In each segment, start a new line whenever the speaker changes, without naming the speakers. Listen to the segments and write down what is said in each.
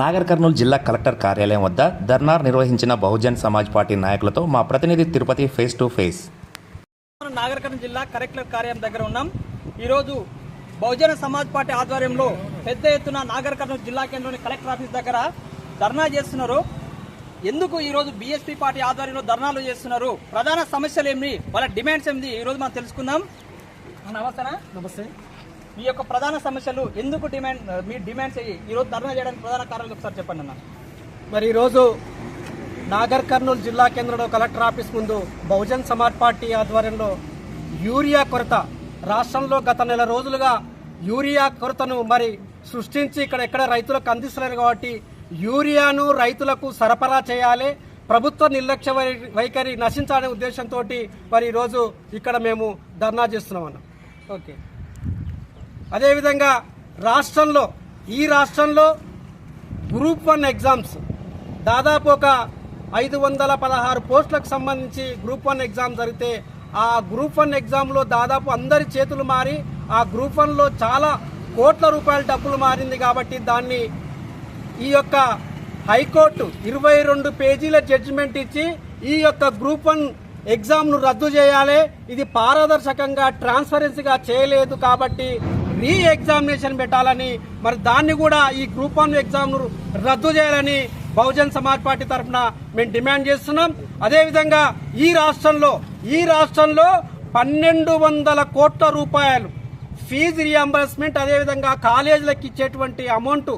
నాగర్ కర్నూలు జిల్లా కలెక్టర్ కార్యాలయం వద్ద ధర్నా నిర్వహించిన బహుజన్ సమాజ్ పార్టీ నాయకులతో మా ప్రతినిధి తిరుపతి ఫేస్ టు ఫేస్
మనం నాగరికర్ణ జిల్లా కలెక్టర్ కార్యాలయం దగ్గర ఉన్నాం. ఈరోజు బహుజన సమాజ్ పార్టీ ఆధ్వర్యంలో పెద్ద ఎత్తున నాగర్ కర్నూలు జిల్లా కేంద్రంలోని కలెక్టర్ ఆఫీస్ దగ్గర ధర్నా చేస్తున్నారు. ఎందుకు ఈరోజు బీఎస్పీ పార్టీ ఆధ్వర్యంలో ధర్నాలు చేస్తున్నారు? ప్రధాన సమస్యలు ఏమి వాళ్ళ డిమాండ్స్ ఏమిటి? ఈరోజు మనం తెలుసుకుందాం. నమస్తేనా
నమస్తే.
మీ యొక్క ప్రధాన సమస్యలు ఎందుకు డిమాండ్ మీ డిమాండ్స్ అయ్యి ఈరోజు ధర్నా చేయడానికి ప్రధాన కారణాలు ఒకసారి చెప్పండి అన్న.
మరి ఈరోజు నాగర్ కర్నూలు జిల్లా కేంద్రంలో కలెక్టర్ ఆఫీస్ ముందు బహుజన్ సమాజ్ పార్టీ ఆధ్వర్యంలో యూరియా కొరత. రాష్ట్రంలో గత నెల రోజులుగా యూరియా కొరతను మరి సృష్టించి ఇక్కడ ఎక్కడ రైతులకు అందిస్తున్నారు కాబట్టి యూరియాను రైతులకు సరఫరా చేయాలి ప్రభుత్వ నిర్లక్ష్య వైఖరి నశించాలనే ఉద్దేశంతో మరి ఈరోజు ఇక్కడ మేము ధర్నా చేస్తున్నాం అన్న.
ఓకే.
అదేవిధంగా రాష్ట్రంలో ఈ రాష్ట్రంలో గ్రూప్ వన్ ఎగ్జామ్స్ దాదాపు ఒక ఐదు వందల పదహారు పోస్టులకు సంబంధించి గ్రూప్ వన్ ఎగ్జామ్ జరిగితే ఆ గ్రూప్ వన్ ఎగ్జామ్లో దాదాపు అందరి చేతులు మారి ఆ గ్రూప్ వన్లో చాలా కోట్ల రూపాయల డబ్బులు మారింది కాబట్టి దాన్ని ఈ యొక్క హైకోర్టు ఇరవై రెండు పేజీల జడ్జిమెంట్ ఇచ్చి ఈ యొక్క గ్రూప్ వన్ ఎగ్జామ్ను రద్దు చేయాలి. ఇది పారదర్శకంగా ట్రాన్స్పరెన్సీగా చేయలేదు కాబట్టి రీ ఎగ్జామినేషన్ పెట్టాలని మరి దాన్ని కూడా ఈ గ్రూప్ వన్ ఎగ్జామ్ను రద్దు చేయాలని బహుజన్ సమాజ్ పార్టీ తరఫున మేము డిమాండ్ చేస్తున్నాం. అదేవిధంగా ఈ రాష్ట్రంలో ఈ రాష్ట్రంలో పన్నెండు వందల కోట్ల రూపాయలు ఫీజు రియంబర్స్మెంట్ అదేవిధంగా కాలేజీలకు ఇచ్చేటువంటి అమౌంట్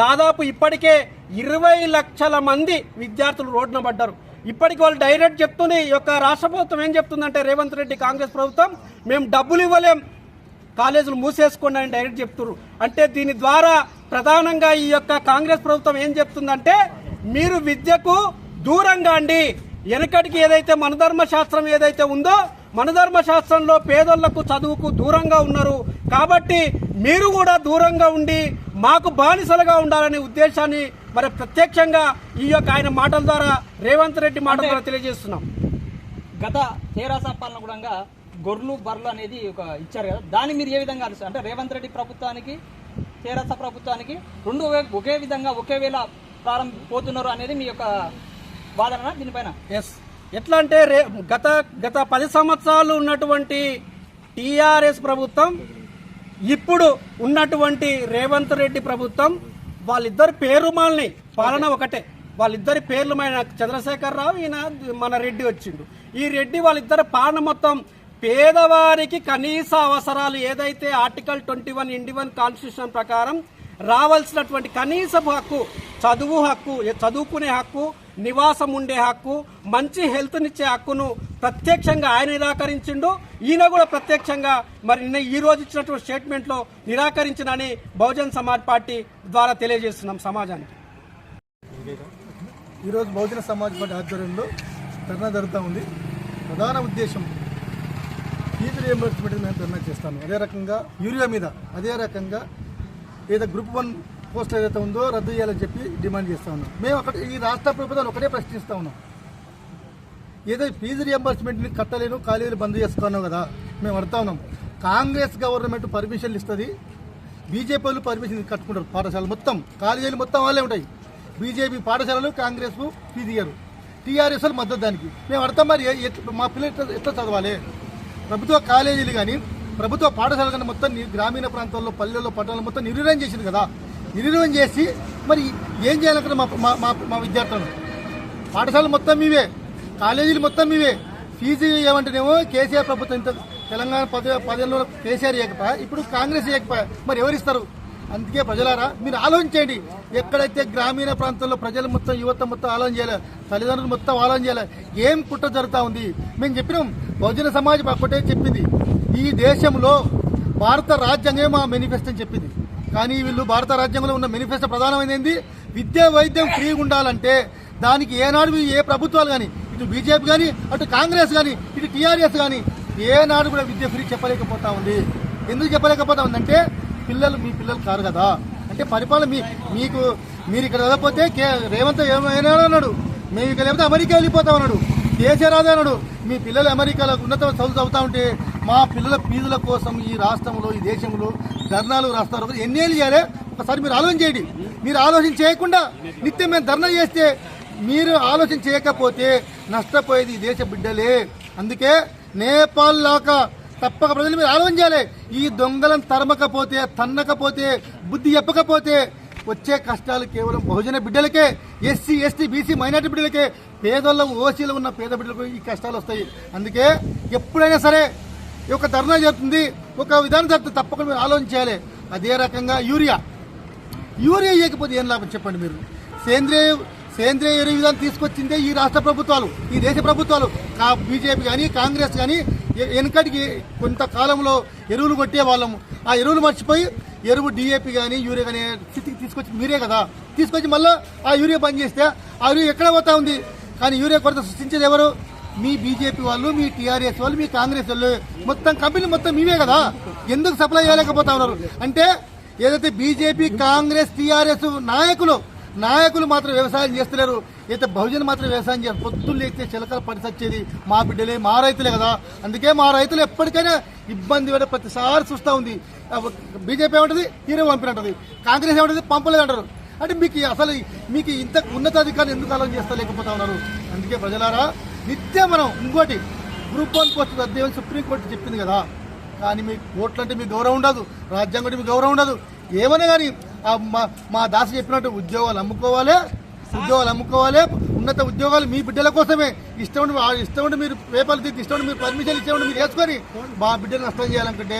దాదాపు ఇప్పటికే ఇరవై లక్షల మంది విద్యార్థులు రోడ్డున పడ్డారు. ఇప్పటికి వాళ్ళు డైరెక్ట్ చెప్తూనే ఈ యొక్క రాష్ట్ర ప్రభుత్వం ఏం చెప్తుందంటే రేవంత్ రెడ్డి కాంగ్రెస్ ప్రభుత్వం మేము డబ్బులు ఇవ్వలేం కాలేజీలు మూసేసుకోండి అని డైరెక్ట్ చెప్తున్నారు అంటే దీని ద్వారా ప్రధానంగా ఈ యొక్క కాంగ్రెస్ ప్రభుత్వం ఏం చెప్తుందంటే మీరు విద్యకు దూరంగా అండి. వెనకటికి ఏదైతే మనధర్మ శాస్త్రం ఏదైతే ఉందో మనధర్మ శాస్త్రంలో పేదోళ్ళకు చదువుకు దూరంగా ఉన్నారు. కాబట్టి మీరు కూడా దూరంగా ఉండి మాకు బానిసలుగా ఉండాలనే ఉద్దేశాన్ని మరి ప్రత్యక్షంగా ఈ యొక్క ఆయన మాటల ద్వారా రేవంత్ రెడ్డి మాటల ద్వారా తెలియజేస్తున్నాం.
గత తెరాస పాలన కూడా గొర్రెలు బర్రెలు అనేది ఒక ఇచ్చారు కదా. దాన్ని మీరు ఏ విధంగా అంటే రేవంత్ రెడ్డి ప్రభుత్వానికి తెరాస ప్రభుత్వానికి రెండు ఒకే- విధంగా ఒకే వేళ ప్రారంభ పోతున్నారు అనేది మీ యొక్క వాదన దీనిపైన?
ఎస్ ఎట్లా అంటే రే గత గత పది సంవత్సరాలు ఉన్నటువంటి టీఆర్ఎస్ ప్రభుత్వం ఇప్పుడు ఉన్నటువంటి రేవంత్ రెడ్డి ప్రభుత్వం వాళ్ళిద్దరి పేరుమాల్ని పాలన ఒకటే. వాళ్ళిద్దరి పేర్లు మన చంద్రశేఖర్ రావు ఈయన మన రెడ్డి వచ్చిండు. ఈ రెడ్డి వాళ్ళిద్దరి పాలన మొత్తం పేదవారికి కనీస అవసరాలు ఏదైతే ఆర్టికల్ ట్వంటీ వన్ ఇండి వన్ కాన్స్టిట్యూషన్ ప్రకారం రావాల్సినటువంటి కనీసపు హక్కు చదువు హక్కు చదువుకునే హక్కు నివాసం ఉండే హక్కు మంచి హెల్త్నిచ్చే హక్కును ప్రత్యక్షంగా ఆయన నిరాకరించిండు. ఈయన కూడా ప్రత్యక్షంగా మరి నిన్న ఈ రోజు ఇచ్చినటువంటి స్టేట్మెంట్లో నిరాకరించినని బహుజన్ సమాజ్ పార్టీ ద్వారా తెలియజేస్తున్నాం సమాజానికి.
ఈరోజు బహుజన సమాజ్ పార్టీ ఆధ్వర్యంలో ధర్నా జరుగుతూ ఉంది. ప్రధాన ఉద్దేశం రియంబర్స్మెంట్ మేము ధర్నా చేస్తాను అదే రకంగా యూరియా మీద అదే రకంగా ఏదో గ్రూప్ వన్ పోస్ట్ ఏదైతే ఉందో రద్దు చేయాలని చెప్పి డిమాండ్ చేస్తా ఉన్నాం. మేము అక్కడ ఈ రాష్ట్ర ప్రభుత్వాన్ని ఒకటే ప్రశ్నిస్తా ఉన్నాం. ఏదో ఫీజు రియంబర్స్మెంట్ని కట్టలేను కాలేజీలు బంద్ చేసుకున్నాం కదా మేము అడుగుతా ఉన్నాం. కాంగ్రెస్ గవర్నమెంట్ పర్మిషన్లు ఇస్తుంది బీజేపీ వాళ్ళు పర్మిషన్ కట్టుకుంటారు పాఠశాలలు మొత్తం కాలేజీలు మొత్తం వాళ్ళే ఉంటాయి. బీజేపీ పాఠశాలలు కాంగ్రెస్ ఫీజు ఇయ్యరు. టీఆర్ఎస్ వాళ్ళు మద్దతు దానికి. మేము అడతాం మరి మా పిల్లలు ఎట్లా చదవాలి? ప్రభుత్వ కాలేజీలు కానీ ప్రభుత్వ పాఠశాలలు కానీ మొత్తం గ్రామీణ ప్రాంతాల్లో పల్లెల్లో పట్టణాలు మొత్తం నిర్వహణ చేసింది కదా. నిర్వీర్యం చేసి మరి ఏం చేయాలనుకున్న మా మా- మా మా విద్యార్థులను పాఠశాలలు మొత్తం మీవే కాలేజీలు మొత్తం మీవే ఫీజు ఏమంటేనేమో కేసీఆర్ ప్రభుత్వం ఇంత తెలంగాణ పది పదేళ్ళలో కేసీఆర్ ఇవ్వకపోయా ఇప్పుడు కాంగ్రెస్ ఇవ్వకపోయా మరి ఎవరిస్తారు? అందుకే ప్రజలారా మీరు ఆలోచించండి. ఎక్కడైతే గ్రామీణ ప్రాంతాల్లో ప్రజలు మొత్తం యువత మొత్తం ఆలోచన చేయాలి తల్లిదండ్రులు మొత్తం ఆలోచన చేయాలి ఏం కుట్ర జరుగుతూ ఉంది? మేము చెప్పినాం బహుజన సమాజం ఒకటే చెప్పింది. ఈ దేశంలో భారత రాజ్యాంగమే మా మేనిఫెస్టో అని చెప్పింది. కానీ వీళ్ళు భారత రాజ్యాంగంలో ఉన్న మేనిఫెస్టో ప్రధానమైనది ఏంది? విద్యా వైద్యం ఫ్రీగా ఉండాలంటే దానికి ఏనాడు ఏ ప్రభుత్వాలు కానీ ఇటు బీజేపీ కానీ అటు కాంగ్రెస్ కానీ ఇటు టీఆర్ఎస్ కానీ ఏనాడు కూడా విద్య ఫ్రీ చెప్పలేకపోతా ఉంది. ఎందుకు చెప్పలేకపోతా ఉందంటే పిల్లలు మీ పిల్లలు కారు కదా. అంటే పరిపాలన మీ మీకు మీరు ఇక్కడ వెళ్ళకపోతే కే రేవంత్ ఏమైనా అన్నాడు. మేము ఇక్కడ లేకపోతే అమెరికా వెళ్ళిపోతాం అన్నాడు. కేసీఆర్ అన్నాడు. మీ పిల్లలు అమెరికాలో ఉన్నత చదువు చదువుతా ఉంటే మా పిల్లల ఫీజుల కోసం ఈ రాష్ట్రంలో ఈ దేశంలో ధర్నాలు రాస్తారు. ఎన్నేళ్ళు చేయాలి? ఒకసారి మీరు ఆలోచన చేయండి. మీరు ఆలోచన చేయకుండా నిత్యం మేము ధర్నా చేస్తే మీరు ఆలోచన చేయకపోతే నష్టపోయేది ఈ దేశ బిడ్డలే. అందుకే నేపాల్ లాగా తప్పక ప్రజలు మీరు ఆలోచన చేయాలి. ఈ దొంగలను తరమకపోతే తన్నకపోతే బుద్ధి చెప్పకపోతే వచ్చే కష్టాలు కేవలం బహుజన బిడ్డలకే ఎస్సీ ఎస్టీ బీసీ మైనార్టీ బిడ్డలకే పేదోళ్ళ ఓసీలో ఉన్న పేద బిడ్డలకు ఈ కష్టాలు వస్తాయి. అందుకే ఎప్పుడైనా సరే ఒక ధర్నా జరుగుతుంది. ఒక విధానం జరుగుతుంది. తప్పకుండా మీరు ఆలోచన చేయాలి. అదే రకంగా యూరియా. యూరియా ఇవ్వకపోతే ఏం లాభం చెప్పండి మీరు? సేంద్రియ సేంద్రియ ఎరువు విధానం తీసుకొచ్చిందే ఈ రాష్ట్ర ప్రభుత్వాలు ఈ దేశ ప్రభుత్వాలు. కా బీజేపీ కానీ కాంగ్రెస్ కానీ వెనకటికి కొంతకాలంలో ఎరువులు కొట్టే వాళ్ళము. ఆ ఎరువులు మర్చిపోయి ఎరువు డిఏపి కానీ యూరియా కానీ స్థితికి తీసుకొచ్చి మీరే కదా. తీసుకొచ్చి మళ్ళీ ఆ యూరియా పనిచేస్తే చేస్తే ఆ యూరియా ఎక్కడ పోతా ఉంది? కానీ యూరియా కొరత సృష్టించేది ఎవరు? మీ బీజేపీ వాళ్ళు మీ టీఆర్ఎస్ వాళ్ళు మీ కాంగ్రెస్ వాళ్ళు. మొత్తం కంపెనీ మొత్తం మీవే కదా. ఎందుకు సప్లై చేయలేకపోతా ఉన్నారు? అంటే ఏదైతే బీజేపీ కాంగ్రెస్ టీఆర్ఎస్ నాయకులు నాయకులు మాత్రం వ్యవసాయం చేస్తలేరు. అయితే బహుజన్ మాత్రం వ్యవసాయం చేయాలి. పొద్దున్న లేస్తే చిలకలు పడిసొచ్చేది మా బిడ్డలే మా రైతులే కదా. అందుకే మా రైతులు ఎప్పటికైనా ఇబ్బంది పడే ప్రతిసారి చూస్తూ ఉంది. బీజేపీ ఏమంటది? హీరో పంపినంటది కాంగ్రెస్ ఏమంటది? పంపలేదు అంటారు. అంటే మీకు అసలు మీకు ఇంత ఉన్నతాధికారులు ఎందుకు అలా చేస్తా లేకపోతా ఉన్నారు? అందుకే ప్రజలారా నిత్యం మనం ఇంకోటి గ్రూప్ వన్ పోస్ట్ అధ్యయనం సుప్రీంకోర్టు చెప్పింది కదా. కానీ మీ కోర్టులు అంటే మీకు గౌరవం ఉండదు. రాజ్యాంగం అంటే మీకు గౌరవం ఉండదు. ఏమైనా కానీ మా మా దాసు చెప్పినట్టు ఉద్యోగాలు అమ్ముకోవాలి ఉద్యోగాలు అమ్ముకోవాలి ఉన్నత ఉద్యోగాలు మీ బిడ్డల కోసమే. ఇష్టం ఇష్టం ఉండి మీరు పేపర్లు తీసి ఇష్టం మీరు పర్మిషన్ ఇచ్చేవాడు మీరు వేసుకొని మా బిడ్డలు నష్టం చేయాలనుకుంటే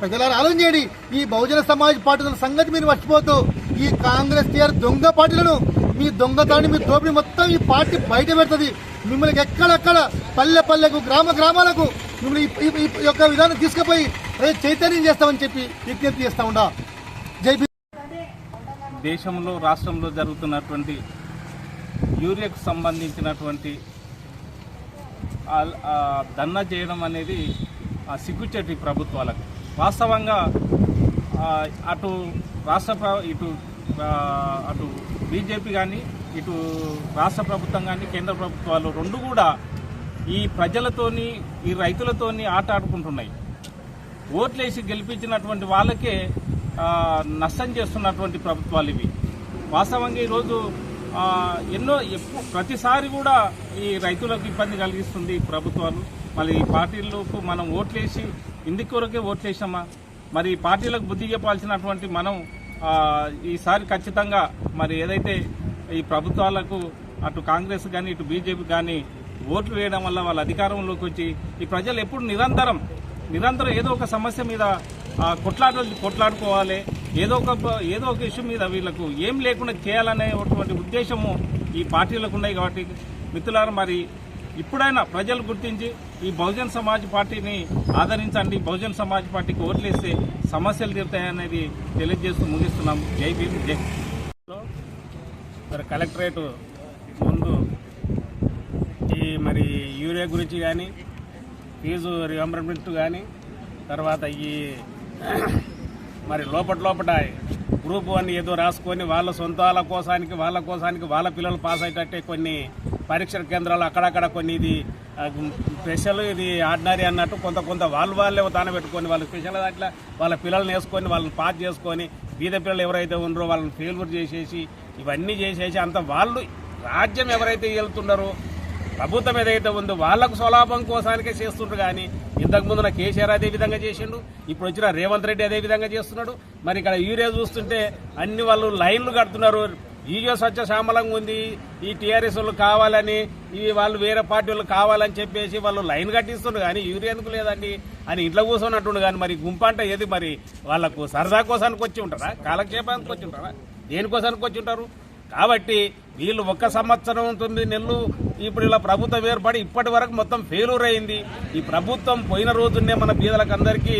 ప్రజలారా ఆలోచన చేయండి. ఈ బహుజన సమాజ్ పార్టీ సంగతి మీరు మర్చిపోతూ ఈ కాంగ్రెస్ టీఆర్ దొంగ పార్టీలను మీ దొంగతాన్ని మీ దోపిడి మొత్తం ఈ పార్టీ బయట పెడుతుంది. మిమ్మల్ని ఎక్కడెక్కడ పల్లె పల్లెకు గ్రామ గ్రామాలకు మిమ్మల్ని ఈ- యొక్క విధానం తీసుకుపోయి అదే చైతన్యం చేస్తామని చెప్పి విజ్ఞప్తి చేస్తా ఉండా జై
దేశంలో రాష్ట్రంలో జరుగుతున్నటువంటి యూరియాకు సంబంధించినటువంటి ఆ- చేయడం అనేది ఆ సిగ్గుచేటి ప్రభుత్వాలకు. వాస్తవంగా అటు రాష్ట్ర ఇటు అటు బీజేపీ కానీ ఇటు రాష్ట్ర ప్రభుత్వం కానీ కేంద్ర ప్రభుత్వాలు రెండు కూడా ఈ ప్రజలతోని ఈ రైతులతోని ఆట ఆడుకుంటున్నాయి ఓట్లేసి గెలిపించినటువంటి వాళ్ళకే నష్టం చేస్తున్నటువంటి ప్రభుత్వాలు ఇవి. వాస్తవంగా ఈరోజు ఎన్నో ఎప్పు ప్రతిసారి కూడా ఈ రైతులకు ఇబ్బంది కలిగిస్తుంది ఈ ప్రభుత్వాలు. మళ్ళీ ఈ పార్టీలకు మనం ఓట్లేసి ఇందుకు కొరకే ఓట్లేసామా? మరి ఈ పార్టీలకు బుద్ధి చెప్పాల్సినటువంటి మనం ఈసారి ఖచ్చితంగా మరి ఏదైతే ఈ ప్రభుత్వాలకు అటు కాంగ్రెస్ కానీ ఇటు బీజేపీ కానీ ఓట్లు వేయడం వల్ల వాళ్ళ అధికారంలోకి వచ్చి ఈ ప్రజలు ఎప్పుడు నిరంతరం నిరంతరం ఏదో ఒక సమస్య మీద ఆ, కొట్లాడుకోవాలి. ఏదో ఒక ఏదో ఒక ఇష్యూ మీద వీళ్ళకు ఏం లేకుండా చేయాలనేటువంటి ఉద్దేశము ఈ పార్టీలకు ఉన్నాయి కాబట్టి మిత్రులారా మరి ఇప్పుడైనా ప్రజలు గుర్తించి ఈ బహుజన్ సమాజ్ పార్టీని ఆదరించండి. బహుజన్ సమాజ్ పార్టీకి ఓట్లేస్తే సమస్యలు తీరుతాయనేది తెలియజేస్తూ ముగిస్తున్నాం. జై భీమ్ జై
మరి కలెక్టరేట్ ముందు ఈ మరి యూరియా గురించి కానీ ఫీజు రియంబర్మెంట్ కానీ తర్వాత ఈ మరి లోపట లోపట గ్రూప్ వన్ ఏదో రాసుకొని వాళ్ళ సొంత వాళ్ళ కోసానికి వాళ్ళ కోసానికి వాళ్ళ పిల్లలు పాస్ అయ్యేటట్టే కొన్ని పరీక్షల కేంద్రాలు అక్కడక్కడ కొన్ని ఇది స్పెషల్ ఇది ఆర్డినరీ అన్నట్టు కొంత కొంత వాళ్ళు వాళ్ళే తాన పెట్టుకొని వాళ్ళు స్పెషల్ అట్లా వాళ్ళ పిల్లల్ని వేసుకొని వాళ్ళని పాస్ చేసుకొని బీద పిల్లలు ఎవరైతే ఉన్నారో వాళ్ళని ఫెయిల్యూర్ చేసేసి ఇవన్నీ చేసేసి అంత వాళ్ళు రాజ్యం ఎవరైతే వెళ్తున్నారో ప్రభుత్వం ఏదైతే ఉందో వాళ్ళకు స్వలాభం కోసానికే చేస్తుండ్రు కానీ ఇంతకు ముందున కేసీఆర్ అదే విధంగా చేసిండు ఇప్పుడు వచ్చిన రేవంత్ రెడ్డి అదే విధంగా చేస్తున్నాడు. మరి ఇక్కడ యూరియా చూస్తుంటే అన్ని వాళ్ళు లైన్లు కడుతున్నారు. ఈజో స్వచ్ఛ శ్యామలంగా ఉంది ఈ టీఆర్ఎస్ వాళ్ళు కావాలని ఈ వాళ్ళు వేరే పార్టీ వాళ్ళు కావాలని చెప్పేసి వాళ్ళు లైన్ కట్టిస్తుండ్రు కానీ యూరియా ఎందుకు లేదండి అని ఇంట్లో కూర్చున్నట్టుండు కానీ మరి గుంపు అంటే ఏది మరి? వాళ్ళకు సరదా కోసానికి వచ్చి ఉంటారా? కాలక్షేపానికి వచ్చి ఉంటారా? దేనికోసానికి వచ్చి ఉంటారు? కాబట్టి వీళ్ళు ఒక్క సంవత్సరం తొమ్మిది నెలలు. ఇప్పుడు ఇలా ప్రభుత్వం ఏర్పడి ఇప్పటి వరకు మొత్తం ఫెయిల్యూర్ అయింది. ఈ ప్రభుత్వం పోయిన రోజునే మన బీదలకు అందరికీ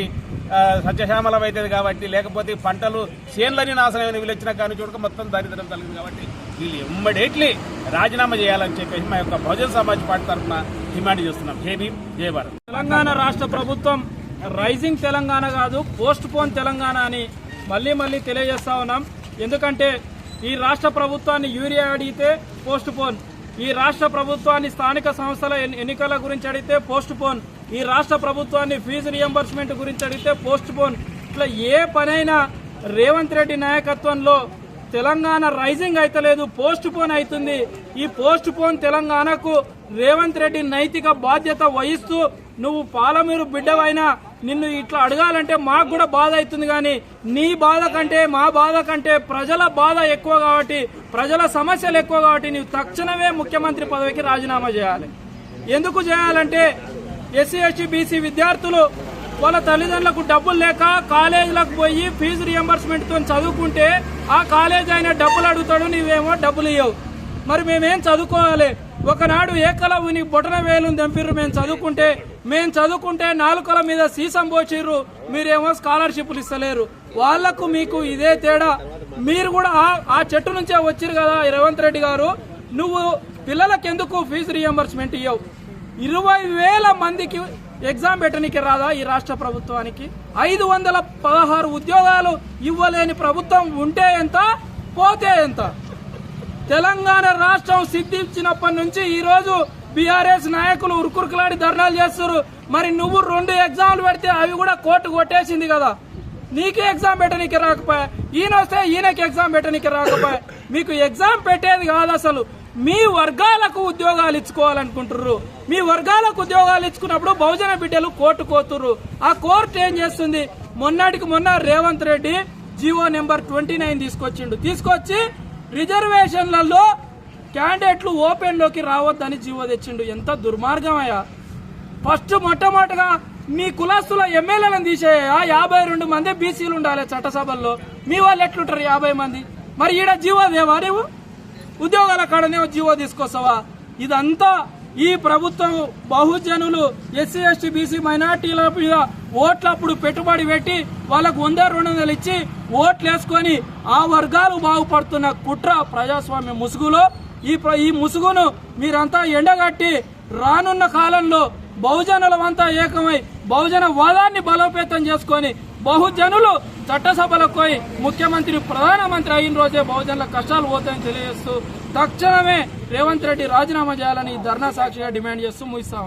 ఆ, సత్యశ్యామలం అవుతుంది కాబట్టి లేకపోతే పంటలు చేన్లని నాశనమైన వీళ్ళు వచ్చిన కానీ చూడక మొత్తం దరిద్రం కలిగింది కాబట్టి వీళ్ళు ఇమ్మీడియట్లీ రాజీనామా చేయాలని చెప్పేసి మా యొక్క బహుజన సమాజ్ పార్టీ తరఫున డిమాండ్ చేస్తున్నాం. జే భీమ్ జై భారత్.
తెలంగాణ రాష్ట్ర ప్రభుత్వం రైజింగ్ తెలంగాణ కాదు పోస్ట్ పోన్ తెలంగాణ అని మళ్ళీ మళ్ళీ తెలియజేస్తా ఉన్నాం. ఎందుకంటే ఈ రాష్ట్ర ప్రభుత్వాన్ని యూరియా అడిగితే పోస్ట్ పోన్. ఈ రాష్ట్ర ప్రభుత్వాన్ని స్థానిక సంస్థల ఎన్నికల గురించి అడిగితే పోస్ట్ పోన్. ఈ రాష్ట్ర ప్రభుత్వాన్ని ఫీజు రియంబర్స్మెంట్ గురించి అడిగితే పోస్ట్ పోన్. ఇట్లా ఏ పనైనా రేవంత్ రెడ్డి నాయకత్వంలో
తెలంగాణ రైజింగ్ అయితలేదు పోస్ట్ పోన్ అవుతుంది ఈ పోస్ట్ పోన్ తెలంగాణకు రేవంత్ రెడ్డి నైతిక బాధ్యత వహిస్తూ నువ్వు పాలమూరు బిడ్డవైనా నిన్ను ఇట్లా అడగాలంటే మాకు కూడా బాధ అవుతుంది కానీ నీ బాధ కంటే మా బాధ కంటే ప్రజల బాధ ఎక్కువ కాబట్టి ప్రజల సమస్యలు ఎక్కువ కాబట్టి నీవు తక్షణమే ముఖ్యమంత్రి పదవికి రాజీనామా చేయాలి. ఎందుకు చేయాలంటే ఎస్సీ ఎస్టీ బీసీ విద్యార్థులు వాళ్ళ తల్లిదండ్రులకు డబ్బులు లేక కాలేజీలకు పోయి ఫీజు రియంబర్స్మెంట్తో చదువుకుంటే ఆ కాలేజ్ అయినా డబ్బులు అడుగుతాడు నీవేమో డబ్బులు ఇవ్వవు మరి మేమేం చదువుకోవాలి? ఒకనాడు ఏకలవుని బొటన వేలు దంపిర్రు మేము చదువుకుంటే మేము చదువుకుంటే నాలుకల మీద సీసం పోచిర్రు. మీరేమో స్కాలర్షిప్లు ఇస్తలేరు. వాళ్ళకు మీకు ఇదే తేడా. మీరు కూడా ఆ- చెట్టు నుంచే వచ్చిరు కదా రేవంత్ రెడ్డి గారు. నువ్వు పిల్లలకు ఎందుకు ఫీజు రియంబర్స్మెంట్ ఇవ్వవు ఇరవై వేల మందికి ఎగ్జామ్ పెట్టడానికి రాదా ఈ రాష్ట్ర ప్రభుత్వానికి? ఐదు వందల పదహారు ఉద్యోగాలు ఇవ్వలేని ప్రభుత్వం ఉంటే ఎంత? పోతే ఎంత? తెలంగాణ రాష్ట్రం సిద్ధించినప్పటి నుంచి ఈ రోజు బీఆర్ఎస్ నాయకులు ఉరుకురుకులాడి ధర్నాలు చేస్తారు మరి నువ్వు రెండు ఎగ్జామ్లు పెడితే అవి కూడా కోర్టు కొట్టేసింది కదా. నీకే ఎగ్జామ్ పెట్టనీకి రాకపోయా? ఈయన వస్తే ఈయనకి ఎగ్జామ్ పెట్టనీకి రాకపోయా? మీకు ఎగ్జామ్ పెట్టేది కాదు అసలు. మీ వర్గాలకు ఉద్యోగాలు ఇచ్చుకోవాలనుకుంటుర్రు. మీ వర్గాలకు ఉద్యోగాలు ఇచ్చుకున్నప్పుడు బహుజన బిడ్డలు కోర్టు కోతుర్రు. ఆ కోర్టు ఏం చేస్తుంది? మొన్నటికి మొన్న Revanth Reddy GO number twenty nine తీసుకొచ్చిండు. తీసుకొచ్చి రిజర్వేషన్లలో క్యాండిడేట్లు ఓపెన్లోకి రావద్దని జీవో తెచ్చిండు. ఎంత దుర్మార్గమయ్యా. ఫస్ట్ మొట్టమొదటిగా మీ కులస్తుల ఎమ్మెల్యేలను తీసేయ? యాభై రెండు మంది బీసీలు ఉండాలి చట్టసభల్లో. మీ వాళ్ళు ఎట్లుంటారు యాభై మంది? మరి ఈడ జీవో దేవా నువ్వు ఉద్యోగాల కాడనే జీవో తీసుకొస్తావా? ఇదంతా ఈ ప్రభుత్వం బహుజనులు ఎస్సీ ఎస్టీ బీసీ మైనార్టీల మీద ఓట్లు అప్పుడు పెట్టుబడి పెట్టి వాళ్ళకు వంద రెండు వందలు ఇచ్చి ఓట్లు వేసుకొని ఆ వర్గాలు బాగుపడుతున్న కుట్ర ప్రజాస్వామ్య ముసుగులో ఈ ప్ర- ఈ ముసుగును మీరంతా ఎండగట్టి రానున్న కాలంలో బహుజనులమంతా ఏకమై బహుజన వాదాన్ని బలోపేతం చేసుకొని బహుజనులు చట్టసభలకు పోయి ముఖ్యమంత్రి ప్రధానమంత్రి అయిన రోజే బహుజనుల కష్టాలు పోతాయని తెలియజేస్తూ తక్షణమే రేవంత్ రెడ్డి రాజీనామా చేయాలని ధర్నా సాక్షిగా డిమాండ్ చేస్తూ ముగిస్తాం.